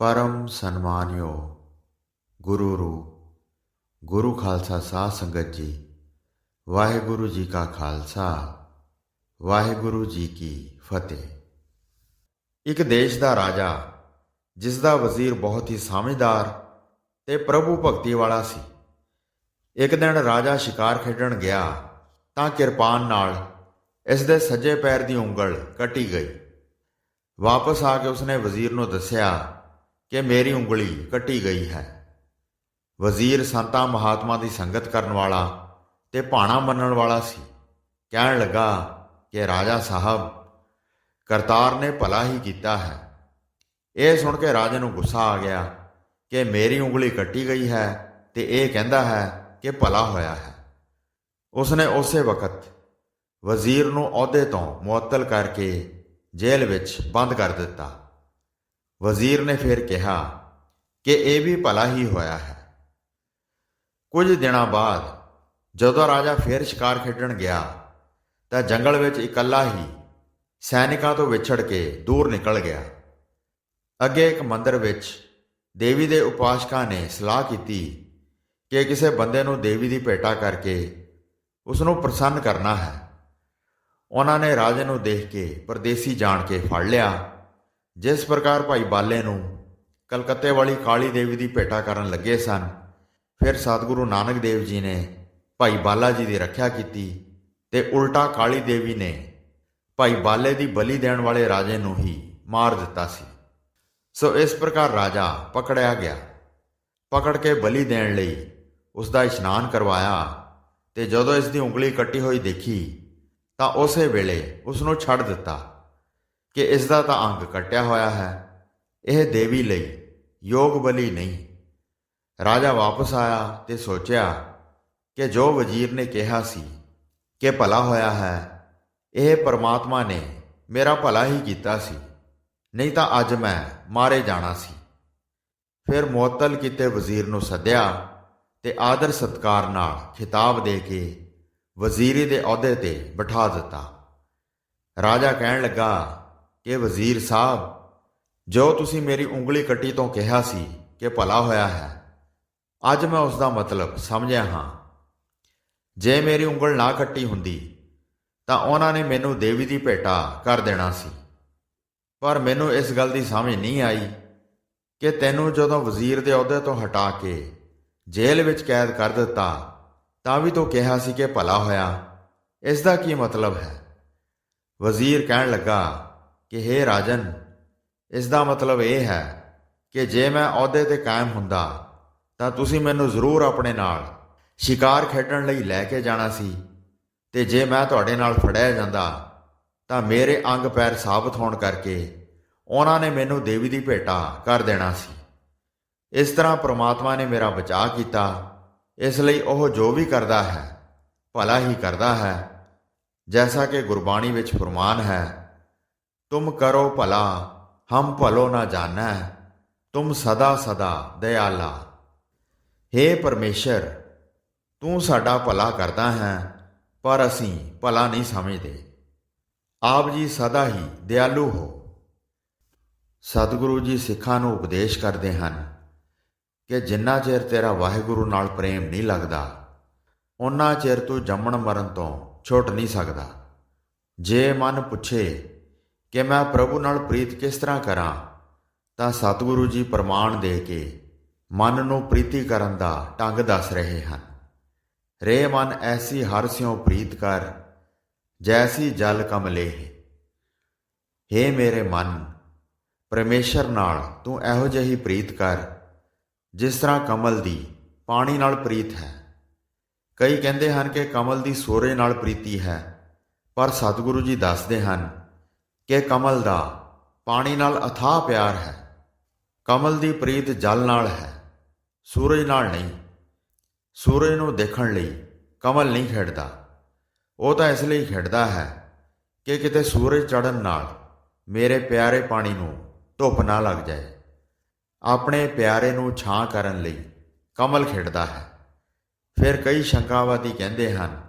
ਪਰਮ ਸਨਮਾਨਿਓ ਗੁਰੂ ਰੂ ਗੁਰੂ ਖਾਲਸਾ ਸਾਧ ਸੰਗਤ ਜੀ, ਵਾਹਿਗੁਰੂ ਜੀ ਕਾ ਖਾਲਸਾ, ਵਾਹਿਗੁਰੂ ਜੀ ਕੀ ਫਤਿਹ। ਇੱਕ ਦੇਸ਼ ਦਾ ਰਾਜਾ, ਜਿਸ ਦਾ ਵਜ਼ੀਰ ਬਹੁਤ ਹੀ ਸਮਝਦਾਰ ਤੇ ਪ੍ਰਭੂ ਭਗਤੀ ਵਾਲਾ ਸੀ, ਇੱਕ ਦਿਨ ਰਾਜਾ ਸ਼ਿਕਾਰ ਖੇਡਣ ਗਿਆ ਤਾਂ ਕਿਰਪਾਨ ਨਾਲ ਇਸ ਦੇ ਸੱਜੇ ਪੈਰ ਦੀ ਉਂਗਲ ਕੱਟੀ ਗਈ। ਵਾਪਸ ਆ ਕੇ ਉਸਨੇ ਵਜ਼ੀਰ ਨੂੰ ਦੱਸਿਆ ਕਿ ਮੇਰੀ ਉਂਗਲੀ ਕੱਟੀ ਗਈ ਹੈ। ਵਜ਼ੀਰ ਸੰਤਾ ਮਹਾਤਮਾ ਦੀ ਸੰਗਤ ਕਰਨ ਵਾਲਾ ਤੇ ਭਾਣਾ ਮੰਨਣ ਵਾਲਾ ਸੀ। ਕਹਿਣ ਲੱਗਾ ਕਿ ਰਾਜਾ ਸਾਹਿਬ, ਕਰਤਾਰ ਨੇ ਭਲਾ ਹੀ ਕੀਤਾ ਹੈ। ਇਹ ਸੁਣ ਕੇ ਰਾਜੇ ਨੂੰ ਗੁੱਸਾ ਆ ਗਿਆ ਕਿ ਮੇਰੀ ਉਂਗਲੀ ਕੱਟੀ ਗਈ ਹੈ ਤੇ ਇਹ ਕਹਿੰਦਾ ਹੈ ਕਿ ਭਲਾ ਹੋਇਆ ਹੈ। ਉਸਨੇ ਉਸੇ ਵਕਤ ਵਜ਼ੀਰ ਨੂੰ ਅਹੁਦੇ ਤੋਂ ਮੁਅੱਤਲ ਕਰਕੇ ਜੇਲ੍ਹ ਵਿੱਚ ਬੰਦ ਕਰ ਦਿੱਤਾ। ਵਜ਼ੀਰ ਨੇ ਫਿਰ ਕਿਹਾ ਕਿ ਇਹ ਵੀ ਭਲਾ ਹੀ ਹੋਇਆ ਹੈ। ਕੁਝ ਦਿਨਾਂ ਬਾਅਦ ਜਦੋਂ ਰਾਜਾ ਫਿਰ ਸ਼ਿਕਾਰ ਖੇਡਣ ਗਿਆ ਤਾਂ ਜੰਗਲ ਵਿੱਚ ਇਕੱਲਾ ਹੀ ਸੈਨਿਕਾਂ ਤੋਂ ਵਿਛੜ ਕੇ ਦੂਰ ਨਿਕਲ ਗਿਆ। ਅੱਗੇ ਇੱਕ ਮੰਦਰ ਵਿੱਚ ਦੇਵੀ ਦੇ ਉਪਾਸਕਾਂ ਨੇ ਸਲਾਹ ਕੀਤੀ ਕਿ ਕਿਸੇ ਬੰਦੇ ਨੂੰ ਦੇਵੀ ਦੀ ਭੇਟਾ ਕਰਕੇ ਉਸ ਨੂੰ ਪ੍ਰਸੰਨ ਕਰਨਾ ਹੈ। ਉਹਨਾਂ ਨੇ ਰਾਜੇ ਨੂੰ ਦੇਖ ਕੇ ਪਰਦੇਸੀ ਜਾਣ ਕੇ ਫੜ ਲਿਆ ਜਿਸ ਪ੍ਰਕਾਰ ਭਾਈ ਬਾਲੇ ਨੂੰ ਕਲਕੱਤੇ ਵਾਲੀ ਕਾਲੀ ਦੇਵੀ ਦੀ ਭੇਟਾ ਕਰਨ ਲੱਗੇ ਸਨ, ਫਿਰ ਸਤਿਗੁਰੂ ਨਾਨਕ ਦੇਵ ਜੀ ਨੇ ਭਾਈ ਬਾਲਾ ਜੀ ਦੀ ਰੱਖਿਆ ਕੀਤੀ ਤੇ ਉਲਟਾ ਕਾਲੀ ਦੇਵੀ ਨੇ ਭਾਈ ਬਾਲੇ ਦੀ ਬਲੀ ਦੇਣ ਵਾਲੇ ਰਾਜੇ ਨੂੰ ਹੀ ਮਾਰ ਦਿੱਤਾ ਸੀ। ਸੋ ਇਸ ਪ੍ਰਕਾਰ ਰਾਜਾ ਪਕੜਿਆ ਗਿਆ। ਪਕੜ ਕੇ ਬਲੀ ਦੇਣ ਲਈ ਉਸ ਦਾ ਇਸ਼ਨਾਨ ਕਰਵਾਇਆ ਤੇ ਜਦੋਂ ਇਸ ਦੀ ਉਂਗਲੀ ਕੱਟੀ ਹੋਈ ਦੇਖੀ ਤਾਂ ਉਸੇ ਵੇਲੇ ਉਸ ਨੂੰ ਛੱਡ ਦਿੱਤਾ। ਕਿ ਇਸ ਦਾ ਤਾਂ ਅੰਗ ਕੱਟਿਆ ਹੋਇਆ ਹੈ। ਇਹ ਦੇਵੀ ਲਈ ਯੋਗ ਬਲੀ ਨਹੀਂ। ਰਾਜਾ ਵਾਪਸ ਆਇਆ ਤੇ ਸੋਚਿਆ ਕਿ ਜੋ ਵਜ਼ੀਰ ਨੇ ਕਿਹਾ ਸੀ ਕਿ ਭਲਾ ਹੋਇਆ ਹੈ, ਇਹ ਪਰਮਾਤਮਾ ਨੇ ਮੇਰਾ ਭਲਾ ਹੀ ਕੀਤਾ ਸੀ। ਨਹੀਂ ਤਾਂ ਅੱਜ ਮੈਂ ਮਾਰੇ ਜਾਣਾ ਸੀ। ਫਿਰ ਮੁਅੱਤਲ ਕੀਤੇ ਵਜ਼ੀਰ ਨੂੰ ਸੱਦਿਆ ਤੇ ਆਦਰ ਸਤਕਾਰ ਨਾਲ ਖਿਤਾਬ ਦੇ ਕੇ ਵਜ਼ੀਰੀ ਦੇ ਅਹੁਦੇ ਤੇ ਬਿਠਾ ਦਿੱਤਾ। ਰਾਜਾ ਕਹਿਣ ਲੱਗਾ ਕਿ ਵਜ਼ੀਰ ਸਾਹਿਬ, ਜੋ ਤੁਸੀਂ ਮੇਰੀ ਉਂਗਲੀ ਕੱਟੀ ਤੋਂ ਕਿਹਾ ਸੀ ਕਿ ਭਲਾ ਹੋਇਆ ਹੈ, ਅੱਜ ਮੈਂ ਉਸ ਦਾ ਮਤਲਬ ਸਮਝਿਆ ਹਾਂ। ਜੇ ਮੇਰੀ ਉਂਗਲ ਨਾ ਕੱਟੀ ਹੁੰਦੀ, ਤਾਂ ਉਹਨਾਂ ਨੇ ਮੈਨੂੰ ਦੇਵੀ ਦੀ ਭੇਟਾ ਕਰ ਦੇਣਾ ਸੀ। ਪਰ ਮੈਨੂੰ ਇਸ ਗੱਲ ਦੀ ਸਮਝ ਨਹੀਂ ਆਈ ਕਿ ਤੈਨੂੰ ਜਦੋਂ ਵਜ਼ੀਰ ਦੇ ਅਹੁਦੇ ਤੋਂ ਹਟਾ ਕੇ ਜੇਲ੍ਹ ਵਿੱਚ ਕੈਦ ਕਰ ਦਿੱਤਾ, ਤਾਂ ਵੀ ਤੂੰ ਕਿਹਾ ਸੀ ਕਿ ਭਲਾ ਹੋਇਆ। ਇਸ ਦਾ ਕੀ ਮਤਲਬ ਹੈ? ਵਜ਼ੀਰ ਕਹਿਣ ਲੱਗਾ ਕਿ हे ਰਾਜਨ ਇਸ ਦਾ ਮਤਲਬ ਇਹ ਹੈ ਕਿ ਜੇ ਮੈਂ ਅਹੁਦੇ ਤੇ ਕਾਇਮ ਹੁੰਦਾ, ਤਾਂ ਤੁਸੀਂ ਮੈਨੂੰ ਜ਼ਰੂਰ ਆਪਣੇ ਨਾਲ ਸ਼ਿਕਾਰ ਖੇਡਣ ਲਈ ਲੈ ਕੇ ਜਾਣਾ ਸੀ ਤੇ ਜੇ ਮੈਂ ਤੁਹਾਡੇ ਨਾਲ ਫੜਿਆ ਜਾਂਦਾ, ਤਾਂ ਮੇਰੇ ਅੰਗ ਪੈਰ ਸਾਬਤ ਹੋਣ ਕਰਕੇ ਉਹਨਾਂ ਨੇ ਮੈਨੂੰ ਦੇਵੀ ਦੀ ਭੇਟਾ ਕਰ ਦੇਣਾ ਸੀ। ਇਸ ਤਰ੍ਹਾਂ ਪ੍ਰਮਾਤਮਾ ਨੇ ਮੇਰਾ ਬਚਾਅ ਕੀਤਾ, ਇਸ ਲਈ ਉਹ ਜੋ ਵੀ ਕਰਦਾ ਹੈ, ਭਲਾ ਹੀ ਕਰਦਾ ਹੈ, ਜੈਸਾ ਕਿ ਗੁਰਬਾਣੀ ਵਿੱਚ ਫਰਮਾਨ ਹੈ ਤੁਮ ਕਰੋ ਭਲਾ, ਹਮ ਭਲੋ ਨਾ ਜਾਣੈ, ਤੁਮ ਸਦਾ ਸਦਾ ਦਇਆਲਾ। हे ਪਰਮੇਸ਼ਰ, ਤੂੰ ਸਾਡਾ ਭਲਾ ਕਰਦਾ ਹੈ, ਪਰ ਅਸੀਂ ਭਲਾ ਨਹੀਂ ਸਮਝਦੇ। ਆਪ ਜੀ ਸਦਾ ਹੀ ਦਿਆਲੂ ਹੋ। ਸਤਿਗੁਰੂ ਜੀ ਸਿੱਖਾਂ ਨੂੰ ਉਪਦੇਸ਼ ਕਰਦੇ ਹਨ ਕਿ ਜਿੰਨਾ ਚਿਰ ਤੇਰਾ ਵਾਹਿਗੁਰੂ ਨਾਲ ਪ੍ਰੇਮ ਨਹੀਂ ਲੱਗਦਾ ਉਨਾ ਚਿਰ ਤੂੰ ਜੰਮਣ ਮਰਨ ਤੋਂ ਛੁੱਟ ਨਹੀਂ ਸਕਦਾ। ਜੇ ਮਨ ਪੁੱਛੇ ਕਿ ਮੈਂ ਪ੍ਰਭੂ ਨਾਲ ਪ੍ਰੀਤ ਕਿਸ ਤਰ੍ਹਾਂ ਕਰਾਂ, ਤਾਂ ਸਤਿਗੁਰੂ ਜੀ ਪ੍ਰਮਾਣ ਦੇ ਕੇ ਮਨ ਨੂੰ ਪ੍ਰੀਤੀ ਕਰਨ ਦਾ ਢੰਗ ਦੱਸ ਰਹੇ ਹਨ। ਰੇ ਮਨ ਐਸੀ ਹਰ ਸਿਉ ਪ੍ਰੀਤ ਕਰ, ਜੈਸੀ ਜਲ ਕਮਲੇ ਹੇ ਮੇਰੇ ਮਨ, ਪਰਮੇਸ਼ਰ ਨਾਲ ਤੂੰ ਇਹੋ ਜਿਹੀ ਪ੍ਰੀਤ ਕਰ, ਜਿਸ ਤਰ੍ਹਾਂ ਕਮਲ ਦੀ ਪਾਣੀ ਨਾਲ ਪ੍ਰੀਤ ਹੈ। ਕਈ ਕਹਿੰਦੇ ਹਨ ਕਿ ਕਮਲ ਦੀ ਸੂਰਜ ਨਾਲ ਪ੍ਰੀਤੀ ਹੈ, ਪਰ ਸਤਿਗੁਰੂ ਜੀ ਦੱਸਦੇ ਹਨ ਕਿ ਕਮਲ ਦਾ ਪਾਣੀ ਨਾਲ ਅਥਾਹ ਪਿਆਰ ਹੈ। ਕਮਲ ਦੀ ਪ੍ਰੀਤ ਜਲ ਨਾਲ ਹੈ। ਸੂਰਜ ਨਾਲ ਨਹੀਂ। ਸੂਰਜ ਨੂੰ ਦੇਖਣ ਲਈ ਕਮਲ ਨਹੀਂ ਖੇਡਦਾ। ਉਹ ਤਾਂ ਇਸ ਲਈ ਖੇਡਦਾ ਹੈ ਕਿ ਕਿਤੇ ਸੂਰਜ ਚੜ੍ਹਨ ਨਾਲ ਮੇਰੇ ਪਿਆਰੇ ਪਾਣੀ ਨੂੰ ਧੁੱਪ ਨਾ ਲੱਗ ਜਾਏ। ਆਪਣੇ ਪਿਆਰੇ ਨੂੰ ਛਾਂ ਕਰਨ ਲਈ ਕਮਲ ਖੇਡਦਾ ਹੈ। ਫਿਰ ਕਈ ਸ਼ੰਕਾਵਾਦੀ ਕਹਿੰਦੇ ਹਨ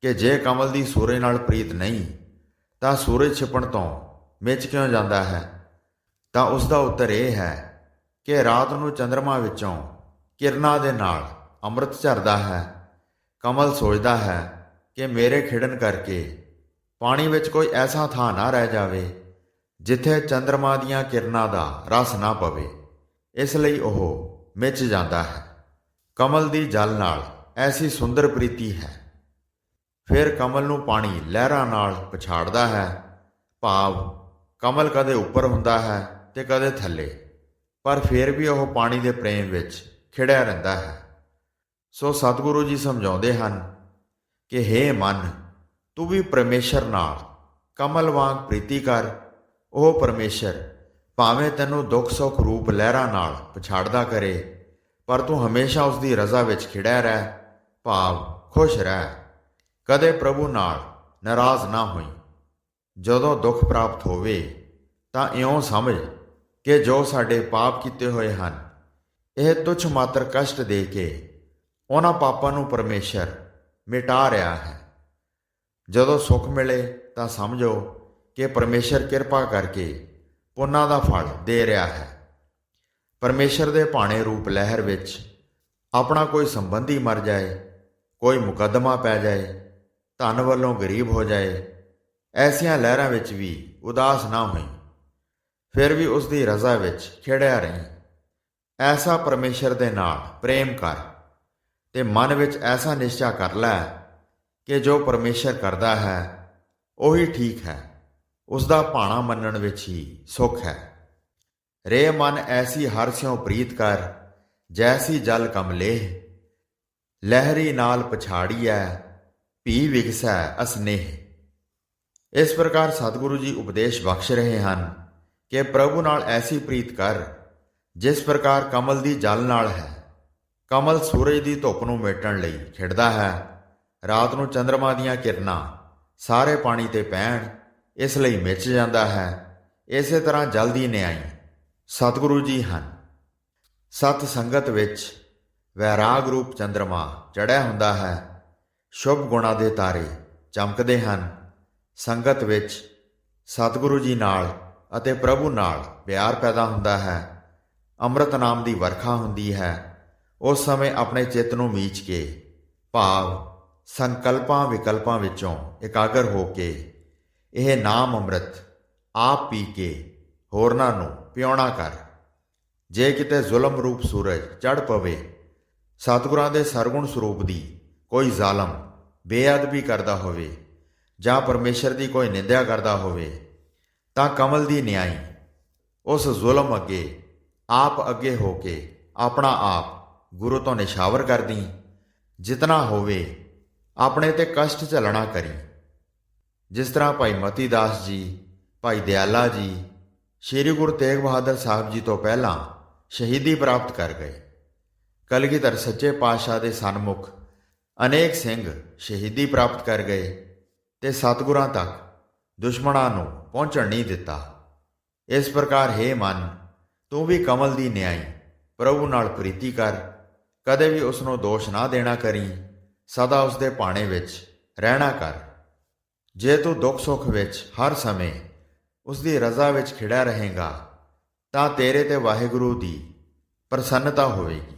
ਕਿ ਜੇ ਕਮਲ ਦੀ ਸੂਰਜ ਨਾਲ ਪ੍ਰੀਤ ਨਹੀਂ ਤਾਂ ਸੂਰਜ ਛਿਪਣ ਤੋਂ ਮਿਚ ਕਿਉਂ ਜਾਂਦਾ ਹੈ? ਤਾਂ ਉਸ ਦਾ ਉੱਤਰ ਇਹ ਹੈ ਕਿ ਰਾਤ ਨੂੰ ਚੰ드ਰਮਾ ਵਿੱਚੋਂ ਕਿਰਨਾਂ ਦੇ ਨਾਲ ਅੰਮ੍ਰਿਤ ਝਰਦਾ ਹੈ। ਕਮਲ ਸੋਚਦਾ ਹੈ ਕਿ ਮੇਰੇ ਖਿੜਨ ਕਰਕੇ ਪਾਣੀ ਵਿੱਚ ਕੋਈ ਐਸਾ ਥਾਂ ਨਾ ਰਹਿ ਜਾਵੇ ਜਿੱਥੇ ਚੰ드ਰਮਾ ਦੀਆਂ ਕਿਰਨਾਂ ਦਾ ਰਸ ਨਾ ਪਵੇ। ਇਸ ਲਈ ਉਹ ਮਿਚ ਜਾਂਦਾ ਹੈ। ਕਮਲ ਦੀ ਜਲ ਨਾਲ ਐਸੀ ਸੁੰਦਰ ਪ੍ਰੀਤੀ ਹੈ। ਫਿਰ ਕਮਲ ਨੂੰ ਪਾਣੀ ਲਹਿਰਾਂ ਨਾਲ ਪਛਾੜਦਾ ਹੈ। ਭਾਵ ਕਮਲ ਕਦੇ ਉੱਪਰ ਹੁੰਦਾ ਹੈ ਤੇ ਕਦੇ ਥੱਲੇ, ਪਰ ਫਿਰ ਵੀ ਉਹ ਪਾਣੀ ਦੇ ਪ੍ਰੇਮ ਵਿੱਚ ਖਿੜਿਆ ਰਹਿੰਦਾ ਹੈ। ਸੋ ਸਤਿਗੁਰੂ ਜੀ ਸਮਝਾਉਂਦੇ ਹਨ ਕਿ हे ਮਨ, ਤੂੰ ਵੀ ਪਰਮੇਸ਼ਰ ਨਾਲ ਕਮਲ ਵਾਂਗ ਪ੍ਰੀਤੀ ਕਰ। ਉਹ ਪਰਮੇਸ਼ਰ ਭਾਵੇਂ ਤੈਨੂੰ ਦੁੱਖ ਸੁੱਖ ਰੂਪ ਲਹਿਰਾਂ ਨਾਲ ਪਛਾੜਦਾ ਕਰੇ, ਪਰ ਤੂੰ ਹਮੇਸ਼ਾ ਉਸ ਦੀ ਰਜ਼ਾ ਵਿੱਚ ਖਿੜਿਆ ਰਹਿ। ਭਾਵ ਖੁਸ਼ ਰਹਿ। ਕਦੇ ਪ੍ਰਭੂ ਨਾਲ ਨਾਰਾਜ਼ ਨਾ ਹੋਈ। ਜਦੋਂ ਦੁੱਖ ਪ੍ਰਾਪਤ ਹੋਵੇ, ਤਾਂ ਇਉਂ ਸਮਝ ਕਿ ਜੋ ਸਾਡੇ ਪਾਪ ਕੀਤੇ ਹੋਏ ਹਨ, ਇਹ ਤੁਛ ਮਾਤਰ ਕਸ਼ਟ ਦੇ ਕੇ ਉਹਨਾਂ ਪਾਪਾਂ ਨੂੰ ਪਰਮੇਸ਼ਰ ਮਿਟਾ ਰਿਹਾ ਹੈ। ਜਦੋਂ ਸੁੱਖ ਮਿਲੇ, ਤਾਂ ਸਮਝੋ ਕਿ ਪਰਮੇਸ਼ਰ ਕਿਰਪਾ ਕਰਕੇ ਪੁੰਨਾਂ ਦਾ ਫਲ ਦੇ ਰਿਹਾ ਹੈ। ਪਰਮੇਸ਼ਰ ਦੇ ਭਾਣੇ ਰੂਪ ਲਹਿਰ ਵਿੱਚ ਆਪਣਾ ਕੋਈ ਸੰਬੰਧੀ ਮਰ ਜਾਏ, ਕੋਈ ਮੁਕੱਦਮਾ ਪੈ ਜਾਏ ਧਨ ਵੱਲੋਂ ਗਰੀਬ ਹੋ ਜਾਏ, ਐਸੀਆਂ ਲਹਿਰਾਂ ਵਿੱਚ ਵੀ ਉਦਾਸ ਨਾ ਹੋਈ। ਫਿਰ ਵੀ ਉਸ ਦੀ ਰਜ਼ਾ ਵਿੱਚ ਖਿੜਿਆ ਰਹੀ। ਐਸਾ ਪਰਮੇਸ਼ਰ ਦੇ ਨਾਲ ਪ੍ਰੇਮ ਕਰ ਤੇ ਮਨ ਵਿੱਚ ਐਸਾ ਨਿਸ਼ਚਾ ਕਰ ਲੈ ਕਿ ਜੋ ਪਰਮੇਸ਼ਰ ਕਰਦਾ ਹੈ, ਉਹੀ ਠੀਕ ਹੈ। ਉਸ ਦਾ ਭਾਣਾ ਮੰਨਣ ਵਿੱਚ ਹੀ ਸੁੱਖ ਹੈ। ਰੇ ਮਨ ਐਸੀ ਹਰ ਸਿਉ ਪ੍ਰੀਤ ਕਰ, ਜੈਸੀ ਜਲ ਕਮਲੇਹ ਲਹਿਰੀ ਨਾਲ ਪਛਾੜੀ ਪਛਾੜੀਐ ਭੀ ਵਿਗਸੈ ਅਸਨੇਹ ਇਸ ਪ੍ਰਕਾਰ ਸਤਿਗੁਰੂ ਜੀ ਉਪਦੇਸ਼ ਬਖਸ਼ ਰਹੇ ਹਨ ਕਿ ਪ੍ਰਭੂ ਨਾਲ ਐਸੀ ਪ੍ਰੀਤ ਕਰ, ਜਿਸ ਪ੍ਰਕਾਰ ਕਮਲ ਦੀ ਜਲ ਨਾਲ ਹੈ। ਕਮਲ ਸੂਰਜ ਦੀ ਧੁੱਪ ਨੂੰ ਮੇਟਣ ਲਈ ਖਿੜਦਾ ਹੈ। ਰਾਤ ਨੂੰ ਚੰ드ਰਮਾ ਦੀਆਂ ਕਿਰਨਾਂ ਸਾਰੇ ਪਾਣੀ ਤੇ ਪੈਣ, ਇਸ ਲਈ ਮਿਚ ਜਾਂਦਾ ਹੈ। ਇਸੇ ਤਰ੍ਹਾਂ ਜਲਦੀ ਨਿਆਈ ਸਤਿਗੁਰੂ ਜੀ ਹਨ। ਸਤ ਸੰਗਤ ਵਿੱਚ ਵੈਰਾਗ ਰੂਪ ਚੰ드ਰਮਾ ਚੜਿਆ ਹੁੰਦਾ ਹੈ। ਸ਼ੁਭ ਗੁਣਾ ਦੇ ਤਾਰੇ ਚਮਕਦੇ ਹਨ। ਸੰਗਤ ਵਿੱਚ ਸਤਿਗੁਰੂ ਜੀ ਨਾਲ ਅਤੇ ਪ੍ਰਭੂ ਨਾਲ ਪਿਆਰ ਪੈਦਾ ਹੁੰਦਾ ਹੈ। ਅੰਮ੍ਰਿਤ ਨਾਮ ਦੀ ਵਰਖਾ ਹੁੰਦੀ ਹੈ। ਉਸ ਸਮੇਂ ਆਪਣੇ ਚਿੱਤ ਨੂੰ ਮੀਚ ਕੇ, ਭਾਵ, ਸੰਕਲਪਾਂ ਵਿਕਲਪਾਂ ਵਿੱਚੋਂ ਇਕਾਗਰ ਹੋ ਕੇ, ਇਹ ਨਾਮ ਅੰਮ੍ਰਿਤ ਆਪ ਪੀ ਕੇ ਹੋਰਨਾਂ ਨੂੰ ਪਿਉਣਾ ਕਰ। ਜੇ ਕਿਤੇ ਜ਼ੁਲਮ ਰੂਪ ਸੂਰਜ ਚੜ ਪਵੇ, ਸਤਿਗੁਰਾਂ ਦੇ ਸਰਗੁਣ ਸਰੂਪ ਦੀ ਕੋਈ ਜ਼ਾਲਮ, ਬੇਅਦਬੀ ਕਰਦਾ ਹੋਵੇ ਜਾਂ ਪਰਮੇਸ਼ਰ ਦੀ ਕੋਈ ਨਿੰਦਿਆ ਕਰਦਾ ਹੋਵੇ, ਤਾਂ ਕਮਲ ਦੀ ਨਿਆਈ, ਉਸ ਜ਼ੁਲਮ ਅੱਗੇ, ਆਪ ਅੱਗੇ ਹੋ ਕੇ ਆਪਣਾ ਆਪ ਗੁਰੂ ਤੋਂ ਨਿਸ਼ਾਵਰ ਕਰਦੀ, ਜਿਤਨਾ ਹੋਵੇ ਆਪਣੇ ਤੇ ਕਸ਼ਟ ਝੱਲਣਾ ਕਰੀ। ਜਿਸ ਤਰ੍ਹਾਂ ਭਾਈ ਮਤੀ ਦਾਸ ਜੀ, ਭਾਈ ਦਿਆਲਾ ਜੀ, ਸ੍ਰੀ ਗੁਰੂ ਤੇਗ ਬਹਾਦਰ ਸਾਹਿਬ ਜੀ ਤੋਂ ਪਹਿਲਾਂ ਸ਼ਹੀਦੀ ਪ੍ਰਾਪਤ ਕਰ ਗਏ। ਕਲਗੀਧਰ ਸੱਚੇ ਪਾਤਸ਼ਾਹ ਦੇ ਸਨਮੁਖ ਅਨੇਕ ਸਿੰਘ ਸ਼ਹੀਦੀ ਪ੍ਰਾਪਤ ਕਰ ਗਏ ਤੇ ਸਤਿਗੁਰਾਂ ਤੱਕ ਦੁਸ਼ਮਣਾਂ ਨੂੰ ਪਹੁੰਚਣ ਨਹੀਂ ਦਿੱਤਾ। ਇਸ ਪ੍ਰਕਾਰ ਹੈ ਮਨ, ਤੂੰ ਵੀ ਕਮਲ ਦੀ ਨਿਆਈ, ਪ੍ਰਭੂ ਨਾਲ ਪ੍ਰੀਤੀ ਕਰ। ਕਦੇ ਵੀ ਉਸ ਨੂੰ ਦੋਸ਼ ਨਾ ਦੇਣਾ ਕਰੀ, ਸਦਾ ਉਸ ਦੇ ਭਾਣੇ ਵਿੱਚ ਰਹਿਣਾ ਕਰ। ਜੇ ਤੂੰ ਦੁੱਖ ਸੁੱਖ ਵਿੱਚ ਹਰ ਸਮੇਂ ਉਸ ਦੀ ਰਜ਼ਾ ਵਿੱਚ ਖਿੜਿਆ ਰਹੇਗਾ, ਤਾਂ ਤੇਰੇ ਤੇ ਵਾਹਿਗੁਰੂ ਦੀ ਪ੍ਰਸੰਨਤਾ ਹੋਵੇਗੀ।